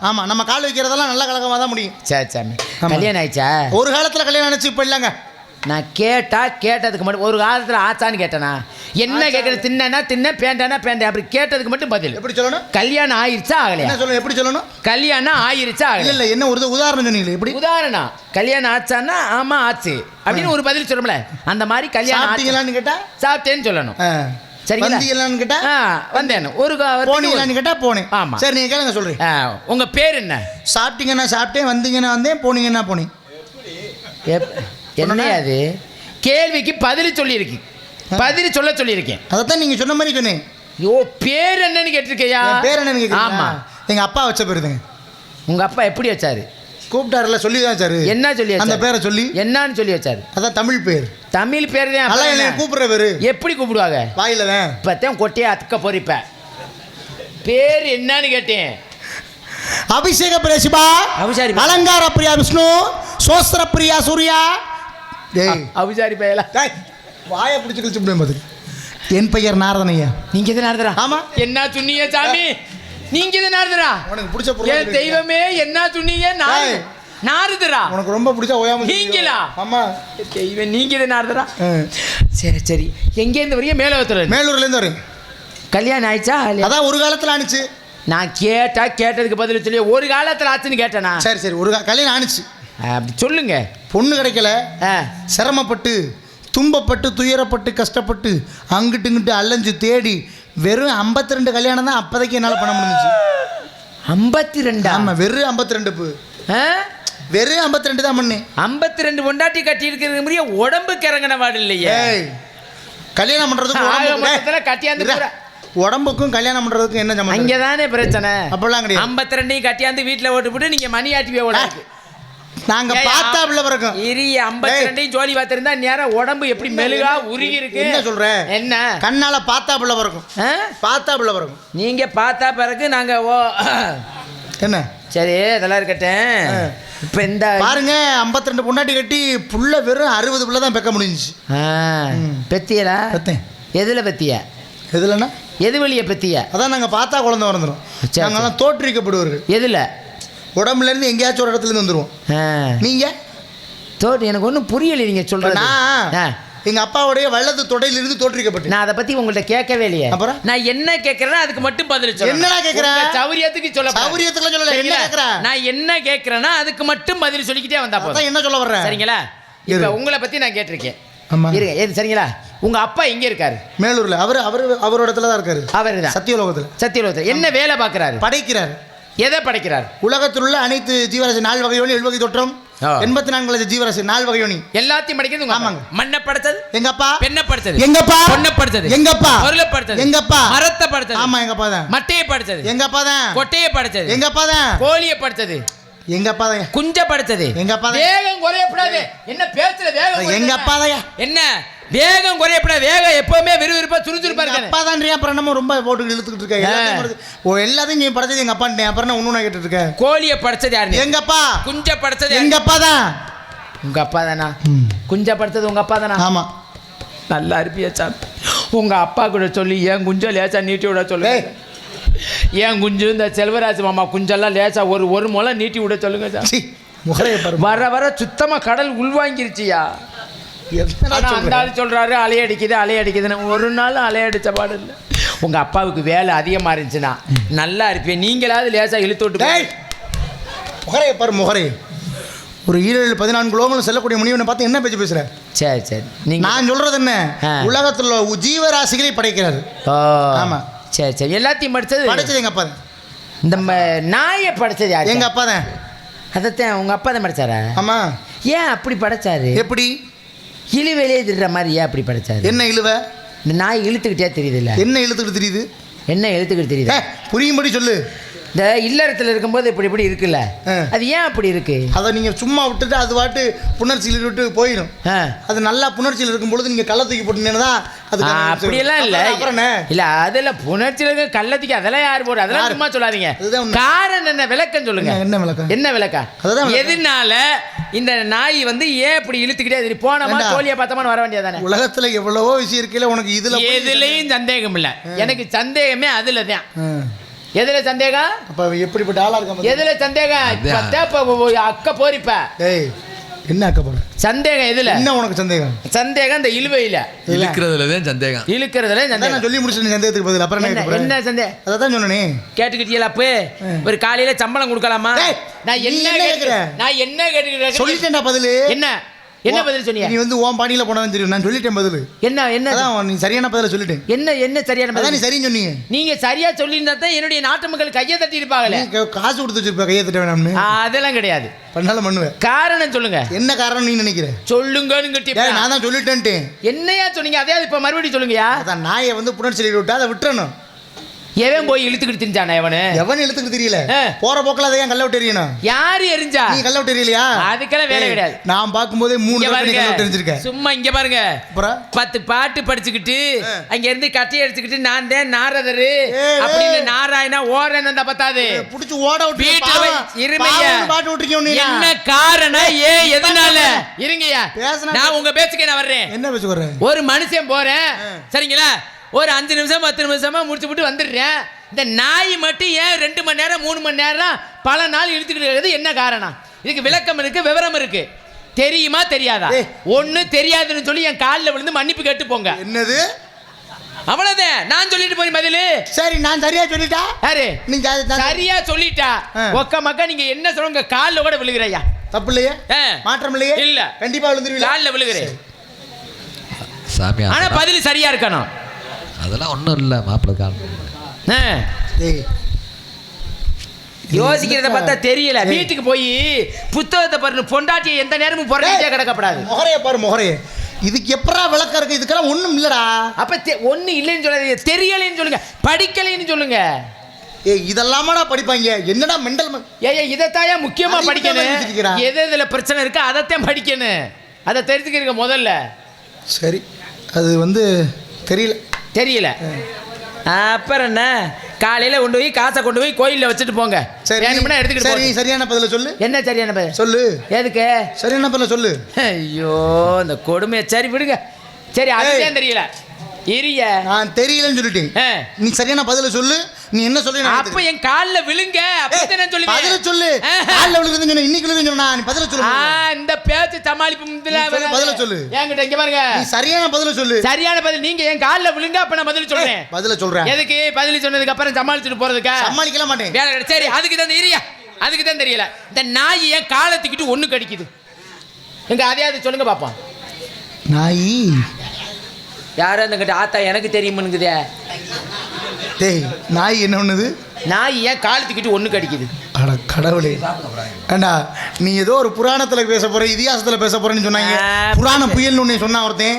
Speaker 1: ஆமா நம்ம கால் வைக்கிறதெல்லாம் நல்ல கலகமா தான் முடியும்.
Speaker 3: சரி சாமி. கல்யாணம் ஆயிடுச்சா?
Speaker 1: ஒரு காலத்துல கல்யாணம் நினைச்சு இப்ப இல்லங்க.
Speaker 3: நான் கேட்டா கேட்டதுக்கு மட்டும் ஒரு காலத்தில் ஆச்சான்னு கேட்டேனா? என்ன கேட்குறது தின்னனா தின்ன பேண்டானா பேண்டேன். அப்படி கேட்டதுக்கு மட்டும் பதில்.
Speaker 1: எப்படி சொல்லணும்?
Speaker 3: கல்யாணம் ஆயிருச்சா ஆகலையா?
Speaker 1: என்ன சொல்லணும்? எப்படி சொல்லணும்?
Speaker 3: கல்யாணம் ஆயிருச்சா ஆகலையா?
Speaker 1: இல்ல என்ன ஒரு உதாரணம் சொன்னீங்களே எப்படி?
Speaker 3: உதாரணம் கல்யாணம் ஆச்சான்னா ஆமா ஆச்சு. அப்படின்னு ஒரு பதில் சொல்லணும்ல அந்த மாதிரி கல்யாணம் ஆச்சு.
Speaker 1: சாப்பிட்டீங்களான்னு கேட்டா?
Speaker 3: சாப்பிட்டேன்னு சொல்லணும்.
Speaker 1: ஆ.
Speaker 3: சரிங்களா?
Speaker 1: வந்தீங்களான்னு கேட்டா?
Speaker 3: வந்தேன். ஒரு
Speaker 1: போனீங்களான்னு கேட்டா போனேன்.
Speaker 3: ஆமா.
Speaker 1: சரி நீங்க கேளுங்க சொல்றேன்.
Speaker 3: உங்க பேர் என்ன?
Speaker 1: சாப்பிட்டீங்கன்னா சாப்பிட்டேன் வந்தீங்கன்னா வந்தேன் போனீங்கன்னா போனேன்.
Speaker 3: என்ன அது? கேள்விக்கு பதில் சொல்லியிருக்கு. பதில் சொல்ல சொல்லியிருக்கேன்.
Speaker 1: அதைத்தான் நீங்க சொன்ன மாதிரி சொன்னேன்.
Speaker 3: யோ பேர் என்னன்னு கேட்டிருக்கையா?
Speaker 1: பேர் என்னன்னு கேக்குறீங்களா?
Speaker 3: ஆமா.
Speaker 1: எங்க அப்பா வச்ச பேருதுங்க
Speaker 3: உங்க அப்பா எப்படி வச்சாரு?
Speaker 1: கூப்பிட்டாருல சொல்லி தான் சார்
Speaker 3: என்ன சொல்லி
Speaker 1: அந்த? பேரை சொல்லி.
Speaker 3: என்னன்னு சொல்லி வச்சாரு?
Speaker 1: அதான் தமிழ் பேர்.
Speaker 3: தமிழ் பேர் தான்
Speaker 1: அதான் என்னை? கூப்பிடுற பேரு.
Speaker 3: எப்படி கூப்பிடுவாங்க?
Speaker 1: வாயில தான்.
Speaker 3: இப்பத்தான் கொட்டையை அத்துக்க பொறிப்ப. பேர் என்னன்னு கேட்டேன்.
Speaker 1: அபிஷேக பிரியா சிவா
Speaker 3: அபிஷாரி
Speaker 1: அலங்கார பிரியா விஷ்ணு சோஸ்திர பிரியா சூர்யா
Speaker 3: பயலா
Speaker 1: டேய். வாயை பிடிச்சி கழிச்சு விடுவேன் பாத்து என் பெயர் நாரதன் ஐயா.
Speaker 3: நீங்க எது நடத்துறா
Speaker 1: ஆமா.
Speaker 3: என்ன சொன்னீங்க சாமி? நீங்க எது நடத்துறா
Speaker 1: உனக்கு பிடிச்ச பொருள்
Speaker 3: தெய்வமே என்ன நாரு
Speaker 1: ஏய்.
Speaker 3: நாருதுரா?
Speaker 1: உனக்கு ரொம்ப பிடிச்ச ஓயாம.
Speaker 3: நீங்களா?
Speaker 1: ஆமா
Speaker 3: தெய்வம் நீங்க எது
Speaker 1: ஆ.
Speaker 3: சரி சரி. எங்க இருந்து வரீங்க மேலவத்துல
Speaker 1: மேலூர்ல இருந்து வரேன்.
Speaker 3: கல்யாணம் ஆயிடுச்சா?
Speaker 1: அதான் ஒரு காலத்துல ஆனிச்சு
Speaker 3: நான் கேட்டா கேட்டதுக்கு பதில் சொல்லி ஒரு காலத்துல ஆச்சுன்னு கேட்டேனா
Speaker 1: சரி சரி. ஒரு கல்யாணம் ஆனிச்சு
Speaker 3: அப்படி சொல்லுங்க.
Speaker 1: பொண்ணு கிடைக்கல. சிரமப்பட்டு துன்பப்பட்டு துயரப்பட்டு கஷ்டப்பட்டு அங்கிட்டு இங்கிட்டு அலைஞ்சு தேடி வெறும் 52 ரெண்டு கல்யாணம் தான் அப்போதைக்கு என்னால் பண்ண முடிஞ்சுச்சு.
Speaker 3: ஐம்பத்தி ரெண்டா
Speaker 1: ஆமாம் வெறும் 52 ரெண்டு? வெறும் 52 ரெண்டு தான் பண்ணேன்
Speaker 3: ஐம்பத்தி ரெண்டு பொண்டாட்டி கட்டி இருக்கிறது முடிய உடம்புக்கு இறங்கின வாடு இல்லையே.
Speaker 1: கல்யாணம் பண்ணுறதுக்கு
Speaker 3: கட்டியாந்து.
Speaker 1: உடம்புக்கும் கல்யாணம் பண்ணுறதுக்கும் என்ன சம்மந்தம்?
Speaker 3: அங்கதானே பிரச்சனை.
Speaker 1: அப்படிலாம் கிடையாது.
Speaker 3: ஐம்பத்தி ரெண்டையும் கட்டியாந்து வீட்டுல ஓட்டு போட்டு நீங்க மணி ஆட்டி ஓடாது
Speaker 1: நாங்க
Speaker 3: ஏய்யா,
Speaker 1: பார்த்தாப்புல பிறக்கும்
Speaker 3: இரி ஐம்பத்தி ரெண்டையும் ஜோலி பார்த்திருந்தா நேரம் உடம்பு எப்படி மெழுகா உருகி இருக்கு
Speaker 1: என்ன சொல்ற?
Speaker 3: என்ன?
Speaker 1: கண்ணால பார்த்தாப்புல பிறக்கும்
Speaker 3: ஆ?
Speaker 1: பார்த்தாப்புல பிறக்கும்
Speaker 3: நீங்க பார்த்தா பிறகு நாங்க ஓ
Speaker 1: என்ன?
Speaker 3: சரி அதெல்லாம் இருக்கட்டும். இப்ப இந்த
Speaker 1: பாருங்க 52 ரெண்டு பொண்டாட்டி கட்டி புள்ள வெறும் அறுபது புள்ள தான் பெக்க முடிஞ்சுச்சு.
Speaker 3: பெத்தியலா
Speaker 1: பெத்தேன்.
Speaker 3: எதுல பெத்திய?
Speaker 1: எதுலன்னா?
Speaker 3: எது வழிய பெத்திய?
Speaker 1: அதான் நாங்க பார்த்தா குழந்தை வந்துடும்
Speaker 3: சரி,
Speaker 1: நாங்கெல்லாம் தோற்றுவிக்கப்படுவார்கள்.
Speaker 3: எதுல?
Speaker 1: உடம்புல இருந்து எங்கேயாச்சும் ஒரு இடத்துல இருந்து வந்துருவோம்.
Speaker 3: ஆ,
Speaker 1: நீங்க?
Speaker 3: தோட்டு எனக்கு ஒன்றும் புரியல நீங்க சொல்றது
Speaker 1: நான்
Speaker 3: ஆ,
Speaker 1: எங்க அப்பாவுடைய வலது தொடையிலிருந்து தோற்றுவிக்கப்பட்டேன்.
Speaker 3: நான் அதை பத்தி உங்கள்ட்ட கேட்கவே இல்லையே.
Speaker 1: அப்புறம்?
Speaker 3: நான் என்ன கேட்கறேன்னா அதுக்கு மட்டும் பதில் சொல்லணும்.
Speaker 1: என்னடா கேட்கற?
Speaker 3: உங்க சௌரியத்துக்கு சொல்ல
Speaker 1: சௌரியத்துல சொல்லல, என்ன கேட்கற?
Speaker 3: நான் என்ன கேட்கறேன்னா அதுக்கு மட்டும் பதில் சொல்லிக்கிட்டே வந்தா போதும்.
Speaker 1: என்ன சொல்ல வர்ற?
Speaker 3: சரிங்களா? இப்ப. உங்களை பத்தி நான் கேட்டிருக்கேன்.
Speaker 1: ஆமா.
Speaker 3: இருங்க. ஏது சரிங்களா? உங்க அப்பா எங்க இருக்காரு.
Speaker 1: மேலூர்ல. அவர் அவர் அவரோட இடத்துல தான் இருக்காரு.
Speaker 3: அவர்
Speaker 1: சத்தியலோகத்துல.
Speaker 3: சத்தியலோகத்தில். என்ன வேலை பார்க்கறாரு?
Speaker 1: படைக்கிறார்.
Speaker 3: எதை படைக்கிறார்?
Speaker 1: உலகத்தில் உள்ள அனைத்து ஜீவராசி நால் வகையோனி எழுவகை தோற்றம். எண்பத்தி நான்கு லட்சம் ஜீவராசி நால் வகையோனி.
Speaker 3: எல்லாத்தையும் படைக்கிறது
Speaker 1: ஆமாங்க.
Speaker 3: மண்ணை படைச்சது
Speaker 1: எங்க அப்பா
Speaker 3: பெண்ணை படைச்சது
Speaker 1: எங்கப்பா?
Speaker 3: பொண்ணை படைச்சது
Speaker 1: எங்கப்பா?
Speaker 3: பொருளை படைச்சது
Speaker 1: எங்கப்பா?
Speaker 3: மரத்தை படைச்சது
Speaker 1: ஆமா எங்க அப்பா தான்?
Speaker 3: மட்டையை படைச்சது
Speaker 1: எங்க அப்பா தான்?
Speaker 3: கொட்டையை படைச்சது
Speaker 1: எங்க அப்பா தான்?
Speaker 3: கோழியை படைச்சது
Speaker 1: எங்க அப்பா தான்?
Speaker 3: குஞ்ச படைச்சது
Speaker 1: எங்க அப்பா தான்?
Speaker 3: வேகம் குறையப்படாது என்ன பேசுற வேகம்
Speaker 1: எங்க
Speaker 3: குறையுதுன்னா?
Speaker 1: அப்பா தான்?
Speaker 3: என்ன? வேகம் குறையப்படாது வேகம் எப்பவுமே விறுவிறுப்பா சுறுசுறுப்பா
Speaker 1: எங்க
Speaker 3: இருக்காது
Speaker 1: அப்பா தான் அப்புறம் என்னமோ ரொம்ப போட்டு இழுத்துக்கிட்டு இருக்க எல்லாத்தையும் நீ படைச்சது எங்க அப்பான்ட்டேன் அப்புறம் என்ன ஒண்ணு கேட்டுட்டு இருக்க?
Speaker 3: கோழியை படைச்சது யாரு
Speaker 1: எங்க அப்பா
Speaker 3: குஞ்ச படைச்சது?
Speaker 1: எங்க அப்பா தான்.
Speaker 3: உங்க அப்பா தானா? குஞ்ச படைச்சது உங்க அப்பா தானா?
Speaker 1: ஆமா.
Speaker 3: நல்லா இருப்பியா சாமி. உங்க அப்பா கூட சொல்லி ஏன் குஞ்ச லேசா நீட்டி விட சொல்லு. ஏன் குஞ்சு இந்த செல்வராஜ் மாமா குஞ்செல்லாம் லேசா ஒரு ஒரு முளை நீட்டி விட சொல்லுங்க சார் வர வர சுத்தமா கடல் உள்வாங்கிருச்சியா? அந்த? ஆள் சொல்றாரு அலைய அடிக்குது அலைய அடிக்குதுன்னு. ஒரு நாள் அலைய அடிச்ச பாடு இல்லை. உங்க அப்பாவுக்கு வேலை அதிகமா இருந்துச்சுன்னா நல்லா இருப்பேன் நீங்களாவது லேசா இழுத்து விட்டு
Speaker 1: முகரைய பாரு முகரைய ஒரு ஈரேழு பதினான்கு கிலோமீட்டர் செல்லக்கூடிய முனிவனை பார்த்து என்ன பேச்சு பேசுற?
Speaker 3: சரி சரி. நீங்க
Speaker 1: நான் சொல்றது என்ன. உலகத்தில் ஜீவராசிகளை படைக்கிறாரு.
Speaker 3: ஓ
Speaker 1: ஆமா.
Speaker 3: சரி சரி. எல்லாத்தையும் படிச்சது?
Speaker 1: படைச்சது எங்க அப்பா தான்.
Speaker 3: இந்த நாயை படைச்சது யாரு
Speaker 1: எங்க அப்பா தான்.
Speaker 3: அதைத்தான் உங்க அப்பா தான் படிச்சாரா?
Speaker 1: ஆமா.
Speaker 3: ஏன் அப்படி படைச்சாரு?
Speaker 1: எப்படி?
Speaker 3: இழி வெளியே திடுற மாதிரி ஏன் அப்படி படைச்சாரு?
Speaker 1: என்ன இழுவ?
Speaker 3: நாய் இழுத்துக்கிட்டே தெரியுது இல்ல
Speaker 1: என்ன இழுத்துக்கிட்டு தெரியுது?
Speaker 3: என்ன இழுத்துக்கிட்டு தெரியுது?
Speaker 1: புரியும்படி சொல்லு.
Speaker 3: இந்த இல்லறத்துல இருக்கும்போது இப்படி இப்படி இருக்குல்ல. அது ஏன் அப்படி இருக்கு
Speaker 1: அதை நீங்க சும்மா விட்டுட்டு அது பாட்டு புணர்ச்சியில் விட்டு போயிடும். அது நல்லா புணர்ச்சியில் இருக்கும் பொழுது நீங்க கள்ள தூக்கி போட்டுனேன்னா அது
Speaker 3: அப்படியெல்லாம் இல்ல இல்ல அதுல புணர்ச்சியில கள்ளத்துக்கு அதெல்லாம் யார் போடு அதெல்லாம்? சும்மா சொல்லாதீங்க. காரணம் என்ன விளக்கம் சொல்லுங்க
Speaker 1: என்ன- விளக்கம்?
Speaker 3: என்ன விளக்கம்
Speaker 1: அதுதான்.
Speaker 3: எதனால இந்த நாய் வந்து ஏன் இப்படி இழுத்துக்கிட்டே இருக்கு போனமா? தோழியை பார்த்தோமா வர வேண்டியதானே
Speaker 1: உலகத்துல எவ்வளவோ விஷயம் இருக்குல்ல உனக்கு இதுல
Speaker 3: எதுலயும் சந்தேகம் இல்ல எனக்கு சந்தேகமே அதுல தான். எதுல சந்தேகம்?
Speaker 1: அப்ப எப்படிப்பட்ட ஆளா இருக்க?
Speaker 3: எதுல சந்தேகம்? அக்க போரிப்ப.
Speaker 1: ஏய் என்ன அக்க போற?
Speaker 3: சந்தேகம் எதுல?
Speaker 1: என்ன உனக்கு சந்தேகம்?
Speaker 3: சந்தேகம் இந்த இழுவையில.
Speaker 6: இழுக்கிறதுல தான் சந்தேகம்.
Speaker 3: இழுக்கிறதுல சந்தேகம்.
Speaker 1: நான் சொல்லி முடிச்சேன் சந்தேகத்துக்கு பதில். அப்புறம்
Speaker 3: என்ன? சந்தேகம்
Speaker 1: அதை தான் சொன்னனே.
Speaker 3: கேட்டுக்கிட்டீங்களா அப்போ? ஒரு காலையில சம்பளம் கொடுக்கலாமா?
Speaker 1: டேய்,
Speaker 3: நான் என்ன
Speaker 1: என்ன
Speaker 3: கேட்கிற?
Speaker 1: கேக்குற?
Speaker 3: நான் என்ன கேட்டுக்கிறேன்
Speaker 1: சொல்லிட்டேன்டா பதில்.
Speaker 3: என்ன? என்ன பதில் சொன்னீங்க
Speaker 1: நீ வந்து ஓன் பாணியில போனவன் தெரியும். நான் சொல்லிட்டேன் பதில்.
Speaker 3: என்ன என்ன?
Speaker 1: நீ சரியான பதில சொல்லிட்டேன்.
Speaker 3: என்ன என்ன சரியான
Speaker 1: அதான் நீ
Speaker 3: பதில்?
Speaker 1: சரின்னு சொன்னீங்க.
Speaker 3: நீங்க சரியா சொல்லியிருந்தா தான் என்னுடைய நாட்டு மக்கள் கையை தட்டி இருப்பாங்களே.
Speaker 1: காசு கொடுத்து வச்சிருப்ப கையை தட்ட வேணாம்னு.
Speaker 3: அதெல்லாம் கிடையாது.
Speaker 1: பண்ணாலும் பண்ணுவேன்.
Speaker 3: காரணம் சொல்லுங்க.
Speaker 1: என்ன காரணம் நீ நினைக்கிற?
Speaker 3: சொல்லுங்கன்னு கேட்டி
Speaker 1: நான் தான் சொல்லிட்டேன்ட்டேன்.
Speaker 3: என்னையா சொன்னீங்க? அதே இப்ப மறுபடியும் சொல்லுங்கயா?
Speaker 1: அதான் நாயை வந்து புணர்ச்சி விட்டா அதை விட்டுறணும்.
Speaker 3: எவன் போய் இழுத்துக்கிட்டு திரிஞ்சானே எவனு?
Speaker 1: எவன் எழுத்துக்கு தெரியல. போற போக்கில் அதை ஏன் கல்ல விட்டு எறியணும்?
Speaker 3: யாரு எரிஞ்சா?
Speaker 1: நீ கல்ல விட்டு எறியலையா?
Speaker 3: அதுக்கெல்லாம் வேலை கிடையாது.
Speaker 1: நான் பார்க்கும்போதே மூணு
Speaker 3: பாருங்க.
Speaker 1: எரிஞ்சிருக்கேன்
Speaker 3: சும்மா இங்க பாருங்க. பத்து பாட்டு படிச்சுக்கிட்டு அங்க இருந்து கட்டி அடிச்சுக்கிட்டு நான் தான் நாரதரு அப்படின்னு. நாராயணா ஓரன் அந்த பத்தாது.
Speaker 1: புடிச்சு ஓட விட்டு
Speaker 3: இருமையா?
Speaker 1: பாட்டு விட்டுருக்கீங்க
Speaker 3: என்ன காரணம்? ஏ எதனால? இருங்கய்யா. நான் உங்க பேச்சுக்கே நான் வர்றேன்.
Speaker 1: என்ன பேச வர்ற
Speaker 3: ஒரு மனுஷன் போறேன். சரிங்களா? ஒரு அஞ்சு நிமிஷம் பத்து நிமிஷமா முடிச்சு விட்டு வந்துடுறேன். இந்த நாய் மட்டும் ஏன் ரெண்டு மணி நேரம் மூணு மணி நேரம் பல நாள் இழுத்துக்கிட்டு இருக்கிறது என்ன காரணம்? இதுக்கு விளக்கம் இருக்கு விவரம் இருக்கு. தெரியுமா தெரியாதா. ஒண்ணு தெரியாதுன்னு சொல்லி என் காலில் விழுந்து மன்னிப்பு கேட்டு போங்க
Speaker 1: என்னது?
Speaker 3: அவ்வளவுதான். நான் சொல்லிட்டு போய் பதிலு.
Speaker 1: சரி நான் சரியா சொல்லிட்டா?
Speaker 3: யாரு?
Speaker 1: நீ ஜா- ஜா-
Speaker 3: சரியா சொல்லிட்டா.
Speaker 1: ஆ.
Speaker 3: ஒக்க மக்கா நீங்க என்ன சொல்லுங்க காலில் கூட விழுகிறையா
Speaker 1: தப்பு இல்லையே?
Speaker 3: ஆ.
Speaker 1: மாற்றம் இல்லையே?
Speaker 3: இல்ல.
Speaker 1: கண்டிப்பா விழுந்துருவீங்க
Speaker 3: காலில் விழுகிறேன்.
Speaker 6: சாமி
Speaker 3: ஆனா பதில் சரியா இருக்கணும்.
Speaker 6: அதெல்லாம் ஒன்றும் இல்லை மாப்பிள்ளை காரணம்.
Speaker 3: யோசிக்கிறத பார்த்தா தெரியல. வீட்டுக்கு போய் புத்தகத்தை பாருங்க பொண்டாட்டியை எந்த நேரமும் புறக்கிட்டே கிடக்கப்படாது
Speaker 1: முகரைய பாரு முகரைய. இதுக்கு எப்பரா விளக்கம் இருக்கு? இதுக்கெல்லாம் ஒண்ணும் இல்லடா.
Speaker 3: அப்ப தெ- ஒண்ணு இல்லைன்னு சொல்லாதீங்க. தெரியலைன்னு சொல்லுங்க. படிக்கலைன்னு சொல்லுங்க.
Speaker 1: ஏய் இதெல்லாமாடா படிப்பாங்க. என்னடா மெண்டல்
Speaker 3: ஏய் இதைத்தாயா முக்கியமா
Speaker 1: அது இப்படி தான்
Speaker 3: படிக்கணும். எது எதுல பிரச்சனை இருக்கோ அதைத்தான் படிக்கணும். அதை தெரிஞ்சுக்கிறீங்க முதல்ல.
Speaker 1: சரி. அது வந்து தெரியல.
Speaker 3: தெரியல. அப்புறம் என்ன? காலையில கொண்டு போய் காசை கொண்டு போய் கோயில்ல வச்சுட்டு போங்க.
Speaker 1: சரி.
Speaker 3: எடுத்துக்கிட்டு
Speaker 1: சரி சரியான பதில சொல்லு.
Speaker 3: என்ன சரியான பதில்?
Speaker 1: சொல்லு.
Speaker 3: எதுக்கு?
Speaker 1: சரியான பதில சொல்லு.
Speaker 3: ஐயோ இந்த கொடுமையை சரி விடுங்க. சரி அதுதான் தெரியல? இரிய
Speaker 1: நான் தெரியலன்னு சொல்லிட்டேன். நீ சரியான பதில சொல்லு. நீ என்ன சொல்லி நான்
Speaker 3: அப்ப என் கால்ல விழுங்க. அப்பதான் நான்
Speaker 1: பதில சொல்லு. காலைல விழுகுதுன்னு சொன்ன இன்னைக்கு விழுகுதுன்னு சொன்னா நீ பதில சொல்லு.
Speaker 3: இந்த பேச்சு சமாளிப்பு
Speaker 1: சொல்லு, பதில சொல்லு.
Speaker 3: என்கிட்ட இங்க பாருங்க.
Speaker 1: நீ சரியான பதில சொல்லு.
Speaker 3: சரியான பதில் நீங்க என் கால்ல விழுங்க அப்ப நான் பதில் சொல்றேன்.
Speaker 1: பதில சொல்றேன்.
Speaker 3: எதுக்கு பதில் சொன்னதுக்கு அப்புறம் சமாளிச்சுட்டு போறதுக்கா?
Speaker 1: சமாளிக்கல மாட்டேன்.
Speaker 3: வேலை. சரி அதுக்கு தான் இரியா அதுக்கு தான் தெரியல. இந்த நாய் ஏன் காலை தூக்கிட்டு ஒண்ணு கடிக்குது. எங்க அதையாவது சொல்லுங்க பாப்போம்.
Speaker 1: நாயி?
Speaker 3: யாரும் அந்த கிட்ட ஆத்தா எனக்கு தெரியுமுன்னுக்குதே
Speaker 1: டேய் நாய் என்ன பண்ணுது?
Speaker 3: நாய் ஏன் காலை தூக்கிட்டு ஒண்ணு கடிக்குது
Speaker 1: அட கடவுளே. ஏண்டா நீ ஏதோ ஒரு புராணத்துல பேச போற இதிகாசத்துல பேச போறேன்னு சொன்னாங்க. புராண புயல்னு உன்னை சொன்னா ஒருத்தன்?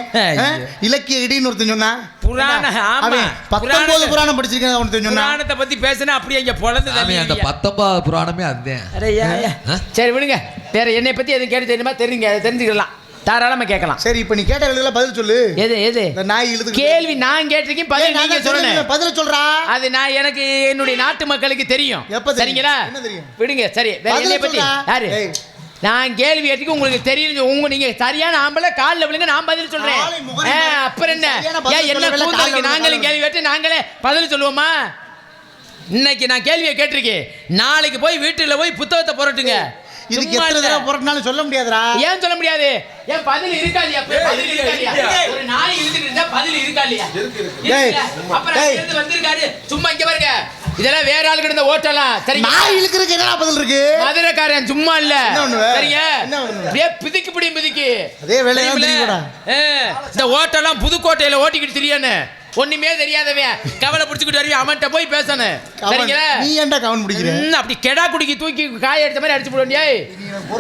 Speaker 1: இலக்கிய இடின்னு ஒருத்தன் சொன்னா
Speaker 3: புராண ஆமா.
Speaker 1: பத்தொன்பது புராணம் படிச்சிருக்கேன் ஒருத்தன் சொன்னா
Speaker 3: புராணத்தை பத்தி பேசினா அப்படியே இங்க பொழந்து
Speaker 6: அந்த பத்தொன்பது புராணமே அதுதான்?
Speaker 3: சரி விடுங்க. வேற என்னை பத்தி எதுவும் கேட்டு தெரியுமா? தெரிஞ்சுங்க அதை தெரிஞ்சுக்கலாம் தாராளமா கேட்கலாம்.
Speaker 1: சரி இப்ப நீ கேட்ட வேலையில பதில் சொல்லு.
Speaker 3: எது எது?
Speaker 1: இந்த நாய் இழுத்து
Speaker 3: கேள்வி நான் கேட்டிருக்கேன் பதில் நீங்க சொல்லணும்.
Speaker 1: பதில சொல்றா.
Speaker 3: அது நான் எனக்கு என்னுடைய நாட்டு மக்களுக்கு தெரியும்.
Speaker 1: எப்ப?
Speaker 3: சரிங்களா? விடுங்க சரி. வேற என்னை பத்தி. யாரு. நான் கேள்வி கேட்டுக்கு உங்களுக்கு தெரியும் உங்க நீங்க சரியான ஆம்பளை கால்ல விழுங்க நான் பதில் சொல்றேன். அப்புறம் என்ன? ஏன் என்ன
Speaker 1: விழுங்க,
Speaker 3: நாங்களும் கேள்வி கேட்டு நாங்களே பதில் சொல்லுவோமா? இன்னைக்கு நான் கேள்வியை கேட்டிருக்கேன். நாளைக்கு போய் வீட்டுல போய் புத்தகத்தை புரட்டுங்க
Speaker 1: இதுக்கு எத்தனை. தடவை புரட்டினாலும் சொல்ல முடியாதுடா.
Speaker 3: ஏன் சொல்ல முடியாது? ஏன் பதில் இருக்கா இல்லையா பதில் இருக்கா இல்லையா ஒரு நாய் இழுத்துட்டு இருந்தா பதில் இருக்கா இல்லையா? அப்புறம் வந்திருக்காரு. சும்மா இங்க பாருங்க. இதெல்லாம் வேற ஆளு கிட்ட ஓட்டலாம் சரிங்க.
Speaker 1: நாய் இழுக்கிறதுக்கு என்னடா பதில் இருக்கு?
Speaker 3: மதுரைக்காரன் சும்மா இல்ல.
Speaker 1: என்ன?
Speaker 3: சரிங்க.
Speaker 1: என்ன?
Speaker 3: அப்படியே பிதிக்கு பிடி பிதிக்கு.
Speaker 1: அதே வேலையா
Speaker 3: இந்த ஓட்டெல்லாம் புதுக்கோட்டையில ஓட்டிக்கிட்டு தெரியானு? ஒண்ணுமே தெரியாதவன் கவலை பிடிச்சிக்கிட்டு வருவேன் அவன்கிட்ட போய் பேசணும். சரிங்களா?
Speaker 1: நீ ஏன்டா கவன் பிடிக்கிற?
Speaker 3: ம், அப்படி கெடா குடிக்கி தூக்கி காய எடுத்த மாதிரி அடிச்சு போடுவியா.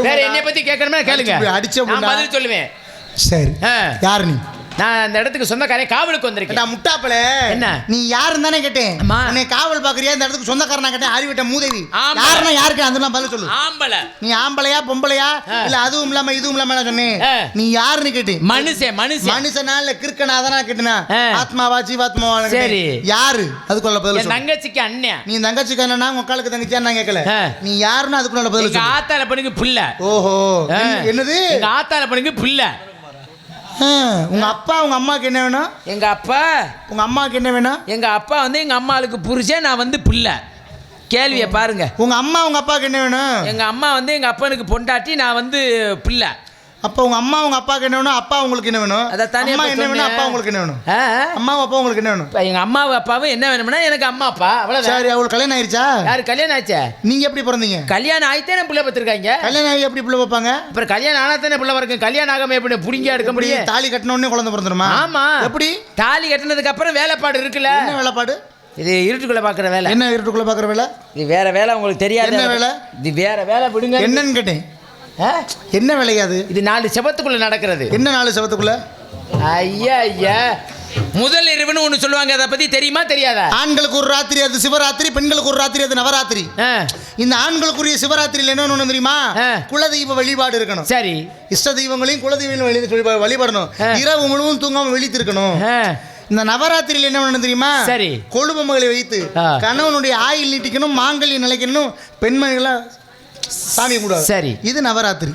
Speaker 3: வேற என்னைய பத்தி கேட்கணுமே கேளுங்க.
Speaker 1: அடிச்சு.
Speaker 3: பதில் சொல்லுவேன்.
Speaker 1: சரி. யார் நீ?
Speaker 3: நான் அந்த இடத்துக்கு சொந்தக்காரன் காவலுக்கு வந்திருக்கேன்.
Speaker 1: முட்டாப்பல
Speaker 3: என்ன?
Speaker 1: நீ யாருன்னு தானே கேட்டேன். உன்னை காவல் பாக்குறியா இந்த இடத்துக்கு சொந்தக்காரனா கேட்டேன். அறிவிட்ட மூதேவி. யாருன்னா யாருக்கு? அந்த பதில் சொல்லு.
Speaker 3: ஆம்பளை.
Speaker 1: நீ ஆம்பளையா பொம்பளையா. இல்ல அதுவும் இல்லாம இதுவும் இல்லாம சொன்னேன். நீ யாருன்னு கேட்டேன்.
Speaker 3: மனுஷன் மனுஷன்
Speaker 1: மனுஷனா இல்ல கிறுக்கனா தானே கேட்டனா. ஆத்மாவா ஜீவாத்மாவா
Speaker 3: சரி.
Speaker 1: யாரு? அதுக்குள்ள பதில்
Speaker 3: தங்கச்சிக்கு அண்ணன்.
Speaker 1: நீ தங்கச்சிக்கு என்னன்னா உங்க அக்காளுக்கு தங்கச்சியா நான் கேட்கல. நீ யாருன்னு அதுக்குள்ள பதில்
Speaker 3: ஆத்தால பண்ணுங்க புள்ள.
Speaker 1: ஓஹோ. என்னது?
Speaker 3: ஆத்தால பண்ணுங்க புள்ள.
Speaker 1: உங்க அப்பா உங்க அம்மாக்கு என்ன வேணும்?
Speaker 3: எங்க அப்பா.
Speaker 1: உங்க அம்மாக்கு என்ன வேணும்?
Speaker 3: எங்க அப்பா வந்து எங்க அம்மாளுக்கு புருஷன் நான் வந்து புள்ள. கேள்வியை பாருங்க.
Speaker 1: உங்க அம்மா உங்க அப்பாவுக்கு என்ன வேணும்?
Speaker 3: எங்க அம்மா வந்து எங்க அப்பனுக்கு பொண்டாட்டி நான் வந்து புள்ள.
Speaker 1: அப்போ உங்க அம்மா உங்க அப்பாவுக்கு என்ன வேணும்? அப்பா உங்களுக்கு என்ன வேணும்?
Speaker 3: அதை தானே
Speaker 1: அம்மா என்ன வேணும். அப்பா உங்களுக்கு என்ன வேணும்? அம்மாவும் அப்பா உங்களுக்கு என்ன வேணும்?
Speaker 3: எங்க அம்மாவும் அப்பாவும் என்ன வேணும்னா எனக்கு அம்மா அப்பா. அவ்வளவுதான்.
Speaker 1: சரி அவங்களுக்கு கல்யாணம் ஆயிருச்சா?
Speaker 3: யாரு கல்யாணம் ஆச்சே?
Speaker 1: நீங்க எப்படி பிறந்தீங்க?
Speaker 3: கல்யாணம் ஆயித்தானே பிள்ளை பத்திருக்காங்க
Speaker 1: கல்யாணம் ஆகி எப்படி பிள்ளை வைப்பாங்க?
Speaker 3: அப்புறம் கல்யாணம் ஆனா தானே பிள்ளை வரைக்கும் கல்யாணம் ஆகாம எப்படி புடிங்க எடுக்க முடியும்?
Speaker 1: தாலி கட்டின உடனே குழந்தை பிறந்துருமா?
Speaker 3: ஆமா.
Speaker 1: எப்படி?
Speaker 3: தாலி கட்டினதுக்கு அப்புறம் வேலைப்பாடு இருக்குல்ல?
Speaker 1: என்ன வேலைப்பாடு?
Speaker 3: இது இருட்டுக்குள்ள பாக்குற வேலை.
Speaker 1: என்ன இருட்டுக்குள்ள பாக்குற வேலை?
Speaker 3: இது வேற வேலை உங்களுக்கு தெரியாது.
Speaker 1: என்ன வேலை?
Speaker 3: இது வேற வேலை விடுங்க.
Speaker 1: என்னன்னு கேட்டேன்? என்ன வேலையாது
Speaker 3: இது நாலு செபத்துக்குள்ள நடக்கிறது.
Speaker 1: என்ன நாலு செவத்துக்குள்ள
Speaker 3: ஐயா ஐயா. முதல் இரவுன்னு ஒண்ணு சொல்லுவாங்க அதை பத்தி தெரியுமா தெரியாதா?
Speaker 1: ஆண்களுக்கு ஒரு ராத்திரி அது சிவராத்திரி பெண்களுக்கு ஒரு ராத்திரி அது நவராத்திரி. இந்த ஆண்களுக்குரிய சிவராத்திரியில் என்ன ஒண்ணு தெரியுமா. குலதெய்வ வழிபாடு இருக்கணும்.
Speaker 3: சரி.
Speaker 1: இஷ்ட தெய்வங்களையும் குலதெய்வங்களையும் வழி வழிபா- வழிபடணும். இரவு முழுவதும் தூங்காம விழித்து இருக்கணும்
Speaker 3: ஆ,
Speaker 1: இந்த நவராத்திரியில் என்ன பண்ணணும் தெரியுமா?
Speaker 3: சரி.
Speaker 1: கொழுபொம்மைகளை வைத்து
Speaker 3: ஆ.
Speaker 1: கணவனுடைய ஆயில் நீட்டிக்கணும் மாங்கல்யம் நிலைக்கணும் பெண்மணிகளை சாமி கூடாது
Speaker 3: சரி.
Speaker 1: இது நவராத்திரி.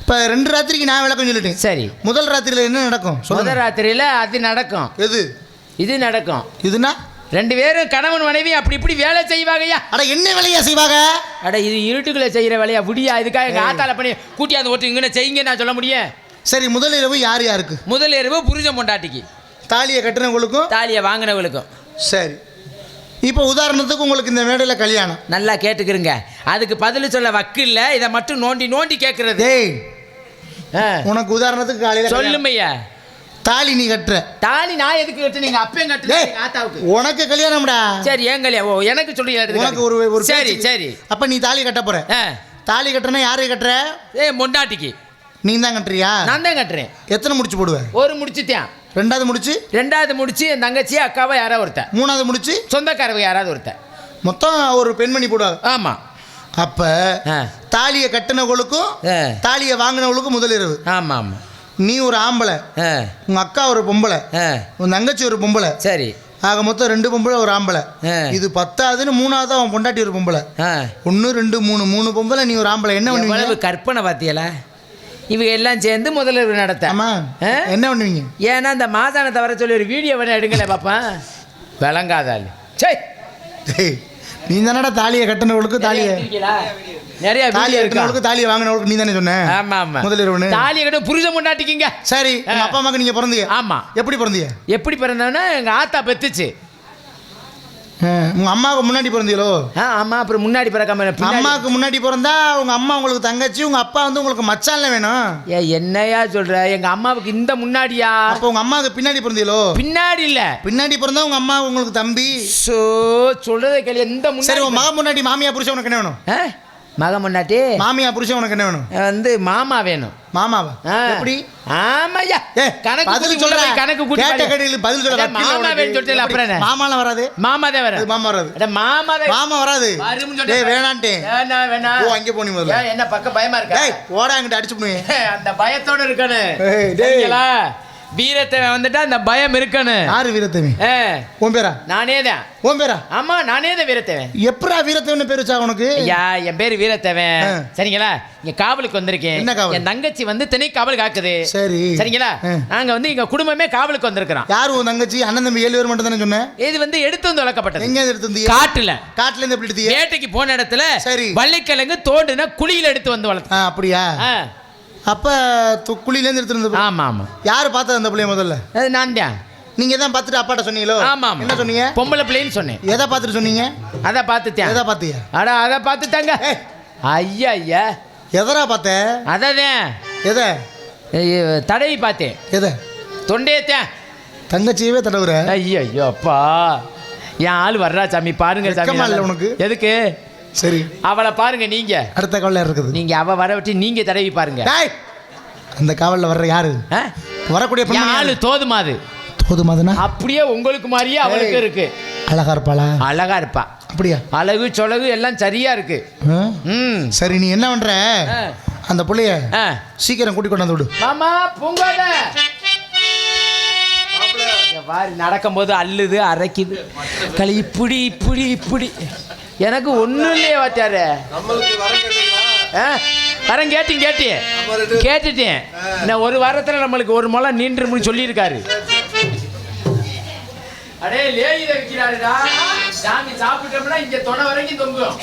Speaker 1: இப்ப ரெண்டு ராத்திரிக்கு நான் விளக்கம் சொல்லிட்டேன்.
Speaker 3: சரி.
Speaker 1: முதல் ராத்திரியில என்ன நடக்கும்?
Speaker 3: முதல் ராத்திரியில அது நடக்கும்.
Speaker 1: எது?
Speaker 3: இது நடக்கும்.
Speaker 1: இதுனா?
Speaker 3: ரெண்டு பேரும் கணவன் மனைவி அப்படி இப்படி வேலை செய்வாங்கய்யா.
Speaker 1: அட என்ன வேலையா செய்வாங்க?
Speaker 3: அட இது இருட்டுக்குள்ள செய்யற வேலையா? விடியா இதுக்காக எங்க ஆத்தால பண்ணி கூட்டியாந்து ஓட்டு இங்கே செய்யுங்க நான் சொல்ல முடியும்?
Speaker 1: சரி முதல் இரவு யார் யாருக்கு?
Speaker 3: முதல் இரவு புருஷன் பொண்டாட்டிக்கு.
Speaker 1: தாலியை கட்டினவங்களுக்கும்?
Speaker 3: தாலியை வாங்கினவங்களுக்கும்.
Speaker 1: சரி. இப்போ உதாரணத்துக்கு உங்களுக்கு இந்த மேடையில் கல்யாணம்.
Speaker 3: நல்லா கேட்டுக்கிறங்க. அதுக்கு பதில் சொல்ல வக்கு இல்ல இதை மட்டும் நோண்டி நோண்டி கேட்கறது
Speaker 1: உனக்கு உதாரணத்துக்கு காலையில்
Speaker 3: சொல்லுமையா?
Speaker 1: தாலி நீ கட்டுற.
Speaker 3: தாலி நான் எதுக்கு கட்டு நீங்க அப்பயும் கட்டு
Speaker 1: டேய்
Speaker 3: எங்க ஆத்தாவுக்கு.
Speaker 1: உனக்கு கல்யாணம்டா.
Speaker 3: சரி ஏங்கலையா ஓ எனக்கு சொல்றீங்க
Speaker 1: உனக்கு ஒரு ஒரு
Speaker 3: சரி சரி.
Speaker 1: அப்ப நீ தாலி கட்ட போற. தாலி கட்டுறனா யாரை கட்டுற?
Speaker 3: ஏ மொண்டாட்டிக்கு.
Speaker 1: நீ தான் கட்டுறியா?
Speaker 3: நான் தான் கட்டுறேன்.
Speaker 1: எத்தனை முடிச்சு போடுவ?
Speaker 3: ஒரு முடிச்சுட்டேன்.
Speaker 1: ரெண்டாவது முடிச்சு?
Speaker 3: ரெண்டாவது முடிச்சு என் தங்கச்சி அக்காவா யாரோ ஒருத்தன்.
Speaker 1: மூணாவது முடிச்சு?
Speaker 3: சொந்தக்காரவங்க யாராவது ஒருத்தன்.
Speaker 1: மொத்தம் ஒரு பெண்மணி போடுவாங்க
Speaker 3: ஆமா.
Speaker 1: அப்ப. தாலியை கட்டினவங்களுக்கும். தாலியை வாங்கினவங்களுக்கும் முதலிரவு
Speaker 3: ஆமா ஆமா.
Speaker 1: நீ ஒரு ஆம்பளை உங்க அக்கா ஒரு பொம்பளை உன் தங்கச்சி ஒரு பொம்பளை.
Speaker 3: சரி.
Speaker 1: ஆக மொத்தம் ரெண்டு பொம்பளை ஒரு ஆம்பளை. இது பத்தாவதுன்னு மூணாவது அவன் பொண்டாட்டி ஒரு பொம்பளை. ஒன்று ரெண்டு மூணு மூணு பொம்பளை நீ ஒரு ஆம்பளை. என்ன
Speaker 3: கற்பனை பாத்தியல? இவங்க எல்லாம் சேர்ந்து முதல்வர் நடத்த?
Speaker 1: என்ன பண்ணுவீங்க?
Speaker 3: ஏன்னா இந்த மாதானத்தை வர சொல்லி ஒரு வீடியோ வேணா எடுங்களே பாப்பா. விளங்காதாள். சே
Speaker 1: நீ தானடா தாலியை கட்டினவளுக்கு தாலியை
Speaker 3: நிறைய
Speaker 1: தாலியை
Speaker 3: வீடியோ இருக்கா?
Speaker 1: கட்டினவளுக்கு தாலியை வாங்கினவளுக்கு நீ தானே சொன்ன?
Speaker 3: ஆமா ஆமா.
Speaker 1: முதலிரவுன்னு
Speaker 3: தாலியை கட்ட புருஷன் முன்னாட்டிக்கிங்க
Speaker 1: சரி அப்பா அம்மாக்கு நீங்க பிறந்தீங்க.
Speaker 3: ஆமா.
Speaker 1: எப்படி பிறந்தீங்க?
Speaker 3: எப்படி பிறந்தவனா? எங்க ஆத்தா பெத்துச்சு.
Speaker 1: ஆ, உங்க அம்மாவுக்கு முன்னாடி பிறந்தீங்களோ?
Speaker 3: ஆ ஆமா அப்புறம் முன்னாடி பிறக்காம
Speaker 1: அம்மாவுக்கு முன்னாடி பிறந்தா உங்க அம்மா உங்களுக்கு தங்கச்சி உங்க அப்பா வந்து உங்களுக்கு மச்சான்ல வேணும்.
Speaker 3: ஏ என்னையா சொல்ற? எங்க அம்மாவுக்கு இந்த முன்னாடியா?
Speaker 1: அப்போ உங்க அம்மாவுக்கு பின்னாடி பிறந்தீங்களோ?
Speaker 3: பின்னாடி இல்ல.
Speaker 1: பின்னாடி பிறந்தா உங்க அம்மா உங்களுக்கு தம்பி.
Speaker 3: சோ சொல்றதை கேளு எந்த
Speaker 1: சரி
Speaker 3: முன்னாடி
Speaker 1: உன் மகன் முன்னாடி மாமியா புருஷன் உனக்கு என்ன வேணும்?
Speaker 3: மக முன்னாடி
Speaker 1: மாமியா புருஷன் உனக்கு என்ன வேணும்?
Speaker 3: வந்து மாமா வேணும்.
Speaker 1: மாமாவா. எப்படி?
Speaker 3: ஆமையா. கணக்கு
Speaker 1: பதில் சொல்ற
Speaker 3: கணக்கு கூட்டி
Speaker 1: கேட்ட. கேட்டதுக்கு பதில் சொல்ற
Speaker 3: மாமா. வேணும் சொல்லிட்டு அப்புறம்
Speaker 1: மாமாலாம் வராது?
Speaker 3: மாமா தான் வர
Speaker 1: அது மாமா வராது.
Speaker 3: அட மாமா
Speaker 1: மாமா வராது. டேய் வேணான்ட்டே.
Speaker 3: வேணா வேணா.
Speaker 1: ஓ அங்கே போனி முதல்ல.
Speaker 3: என்ன பக்கம் பயமா இருக்கா?
Speaker 1: டேய் ஓடா அங்கிட்ட அடிச்சு பண்ணுவேன்
Speaker 3: அந்த பயத்தோட இருக்கணும்.
Speaker 1: டேய்.
Speaker 3: சரிங்களா? வீரத்தை வந்துட்டா அந்த பயம் இருக்கணும்.
Speaker 1: யாரு வீரத்தேவி உன் பேரா?
Speaker 3: நானே தான்
Speaker 1: உன் பேரா?
Speaker 3: ஆமா நானே தான் வீரத்தேவன்.
Speaker 1: எப்படா வீரத்தேவன் பேர் வச்சா உனக்கு?
Speaker 3: ஐயா என் பேரு வீரத்தேவன். சரிங்களா? இங்க காவலுக்கு வந்திருக்கேன்.
Speaker 1: என்ன காவல்?
Speaker 3: என் தங்கச்சி வந்து திணை காவல் காக்குது.
Speaker 1: சரி.
Speaker 3: சரிங்களா. நாங்க வந்து எங்க குடும்பமே காவலுக்கு வந்திருக்கிறோம்.
Speaker 1: யார் உன் தங்கச்சி? அண்ணன் தம்பி ஏழு பேர் மட்டும் தானே சொன்னேன்
Speaker 3: இது வந்து எடுத்து வந்து வளர்க்கப்பட்டது.
Speaker 1: எங்க எடுத்து வந்தீங்க
Speaker 3: காட்டுல.
Speaker 1: காட்டுல இருந்து எப்படி
Speaker 3: வேட்டைக்கு போன இடத்துல
Speaker 1: சரி.
Speaker 3: வள்ளிக்கிழங்கு தோண்டுன குழியில எடுத்து வந்து வளர்த்து
Speaker 1: அப்படியா? அப்ப து- குழியில இருந்து எடுத்து இருந்த
Speaker 3: ஆமா ஆமா.
Speaker 1: யாரு பார்த்தது அந்த பிள்ளைய முதல்ல?
Speaker 3: அது நான் தான்
Speaker 1: நீங்க தான் பார்த்துட்டு அப்பாட்ட சொன்னீங்களோ?
Speaker 3: ஆமா ஆமா.
Speaker 1: என்ன சொன்னீங்க?
Speaker 3: பொம்பளை பிள்ளைன்னு சொன்னேன்.
Speaker 1: எதை பார்த்துட்டு சொன்னீங்க?
Speaker 3: அத பார்த்துட்டேன்.
Speaker 1: எதை பார்த்தியா?
Speaker 3: அட அத பார்த்துட்டாங்க. ஐயா ஐயா.
Speaker 1: எதரா பார்த்த?
Speaker 3: அததான்
Speaker 1: எதை?
Speaker 3: தடவி பார்த்தேன்.
Speaker 1: எதை?
Speaker 3: தொண்டையத்தேன்.
Speaker 1: தங்கச்சியவே தடவுற?
Speaker 3: ஐயோ அப்பா. என் ஆள் வர்றா சாமி. பாருங்க சாமி.
Speaker 1: உனக்கு?
Speaker 3: எதுக்கு?
Speaker 1: சரி.
Speaker 3: அவளை பாருங்க நீங்க.
Speaker 1: அடுத்த காவலில் இருக்குது?
Speaker 3: நீங்க அவ வர விட்டு நீங்க தடவி பாருங்க.
Speaker 1: அந்த காவலில் வர்ற யாரு? வரக்கூடிய
Speaker 3: ஆளு
Speaker 1: யாரு?
Speaker 3: தோதுமாது.
Speaker 1: போதுமாதுனா
Speaker 3: அப்படியே உங்களுக்கு மாதிரியே அவளுக்கு. இருக்கு.
Speaker 1: அழகா இருப்பாளா?
Speaker 3: அழகா இருப்பா.
Speaker 1: அப்படியா?
Speaker 3: அழகு சொலகு எல்லாம் சரியா இருக்கு.
Speaker 1: சரி நீ என்ன பண்ற. அந்த புள்ளைய. சீக்கிரம் கூட்டி கொண்டு வந்து விடு.
Speaker 3: மாமா பூங்கோத. வாரி நடக்கும்போது அள்ளுது அரைக்குது. களி இப்படி இப்படி இப்படி எனக்கு ஒன்றும் இல்லையே வாத்தியாரு வரேன் கேட்டேன் கேட்டேன். கேட்டுட்டேன். இன்னும் ஒரு வாரத்தில் நம்மளுக்கு ஒரு முளை நீண்டு சொல்லியிருக்காரு. அடே லேயில வைக்கிறாருடா. சாமி சாப்பிட்டோம்னா இங்க தொட வரைக்கும் தொங்கும்.